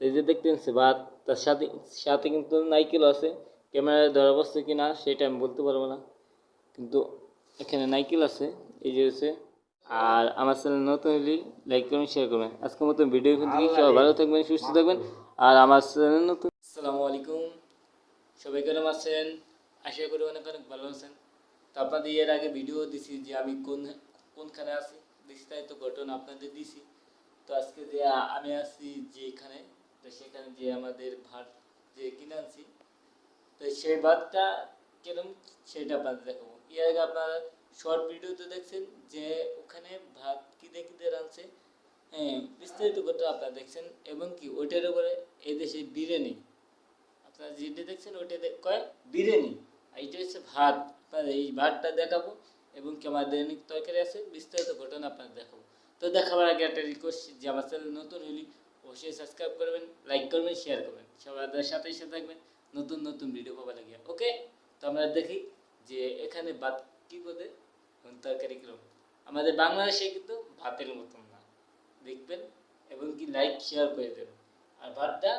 এই যে দেখতেন সে ভাত তার সাথে সাথে কিন্তু নাইকেল আছে। ক্যামেরায় ধরা বসছে কি না সেটা আমি বলতে পারব না। কিন্তু এখানে নাইকেল আছে, এই যে হচ্ছে। আর আমার চ্যানেল নতুন হলে লাইক করবেন শেয়ার করবেন। আজকের মতো ভিডিও কিন্তু সবাই ভালো থাকবেন, সুস্থ থাকবেন। আর আমার চ্যানেল নতুন আসসালামু আলাইকুম। সবাই কেরম আছেন? আশা করি অনেক অনেক ভালো আছেন। তো আপনাদের এর আগে ভিডিও দিছি যে আমি কোন, কোনখানে আছি, বিস্তারিত ঘটনা আপনাদের দিছি। তো আজকে যে আমি আছি যেখানে যে আমাদের ভাত যে কিনে আনছি তো সেই ভাতটা কিরম, সেটা আপনাদের দেখাবো। এর আগে আপনারা শর্ট ভিডিওতে দেখছেন যে ওখানে ভাত কিনে কিনে রাঁধছে। হ্যাঁ বিস্তারিত ঘটনা আপনারা দেখছেন এবং কি ওইটার উপরে এই দেশে বিরিয়ানি, আপনারা যেটা দেখছেন ওইটা কয়? বিরিয়ানি। আর এইটা হচ্ছে ভাত। আপনাদের এই ভাতটা দেখাবো এবং কি আমার দৈনিক তরকারি আছে, বিস্তারিত ঘটনা আপনাদের দেখাবো। তো দেখাবার আগে একটা রিকোয়েস্ট যে আমার চ্যানেল নতুন হলে অবশ্যই সাবস্ক্রাইব করবেন লাইক করবেন শেয়ার করবেন। সবাই সাথে সাথে থাকবেন। নতুন নতুন ভিডিও পাওয়া লাগে ওকে তো আমরা দেখি যে এখানে ভাত কী এবং তরকারি কীরকম? আমাদের বাংলাদেশে কিন্তু ভাতের মতন না। দেখবেন? এবং কি লাইক শেয়ার করে দেবেন। আর ভাতটা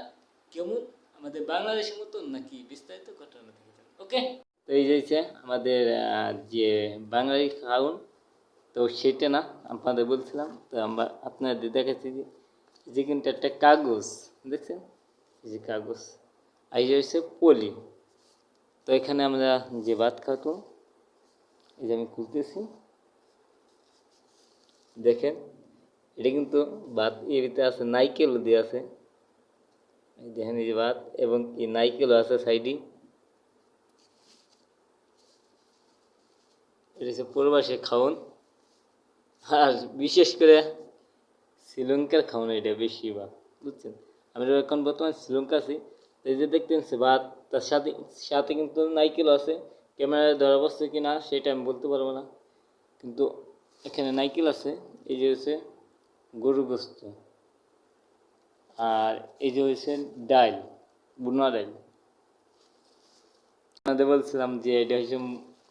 কেমন? আমাদের বাংলাদেশের মতন নাকি বিস্তারিত ঘটনা থেকে ওকে তো এই যে আমাদের যে বাঙালি খাউন তো সেটা না, আপনাদের বলছিলাম। তো আমরা আপনাদের দেখাচ্ছি যে যে কিন্তু একটা কাগজ, দেখছেন? যে কাগজ এই যে হচ্ছে পলি তো এখানে আমরা যে ভাত খাতো এই যে আমি খুলতেছি, দেখেন, এটা কিন্তু ভাত ভিতরে আছে নাইকেল দিয়ে আছে। দেখেন এই যে ভাত, এবং কি নাইকেলও আছে সাইডে। এটা হচ্ছে প্রবাসে খাওন। আর বিশেষ করে শ্রীলঙ্কার খাওয়ানো এটা বেশি ভাত বুঝছেন আমি এখন বর্তমানে শ্রীলঙ্কা আছি, এই যে দেখতেন ভাত তার সাথে সাথে কিন্তু নাইকেল আছে ক্যামেরায় ধরা বসছে কি না সেটা আমি বলতে পারব না। কিন্তু এখানে নাইকেল আছে, এই যে হচ্ছে গরু গোস্ত, আর এই যে হচ্ছে ডাইল, বুনা ডাইল। আমাদের বলছিলাম যে এটা হচ্ছে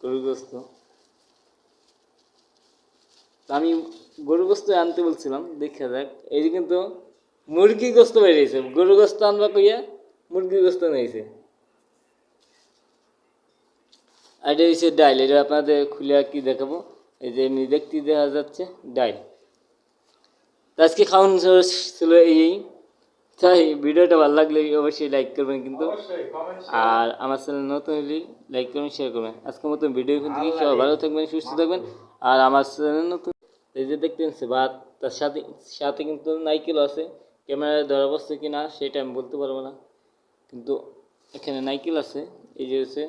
গরু গোস্ত। তো আমি গরু গোস্ত আনতে বলছিলাম দেখা যাক এই যে কিন্তু মুরগি গোস্ত বেরিয়েছে। গরু গোস্ত আনবা কইয়া মুরগি গোস্ত নিয়েছে। আর এটা হচ্ছে ডাইল। এটা আপনাদের খুলে কি দেখাবো। এই যে এমনি দেখতে দেখা যাচ্ছে ডাইল। আজকে খাওয়ান ছিল এই তাই ভিডিওটা ভালো লাগলে অবশ্যই লাইক করবেন কিন্তু। আর আমার চ্যানেল নতুন হলে লাইক করবেন শেয়ার করবেন। আজকের মতন ভিডিও কিন্তু সবাই ভালো থাকবেন সুস্থ থাকবেন। আর আমার চ্যানেল নতুন এই যে দেখতেছি ভাত তার সাথে সাথে কিন্তু নাইকেলও আছে। ক্যামেরায় ধরা বসছে কি না সেটা আমি বলতে পারব না। কিন্তু এখানে নাইকেল আছে এই যে হচ্ছে।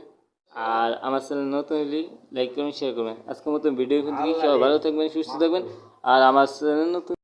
আর আমার চ্যানেল নতুন হলে লাইক করবেন শেয়ার করবেন। আজকের মতন ভিডিও কিন্তু সবাই ভালো থাকবেন সুস্থ থাকবেন। আর আমার চ্যানেল নতুন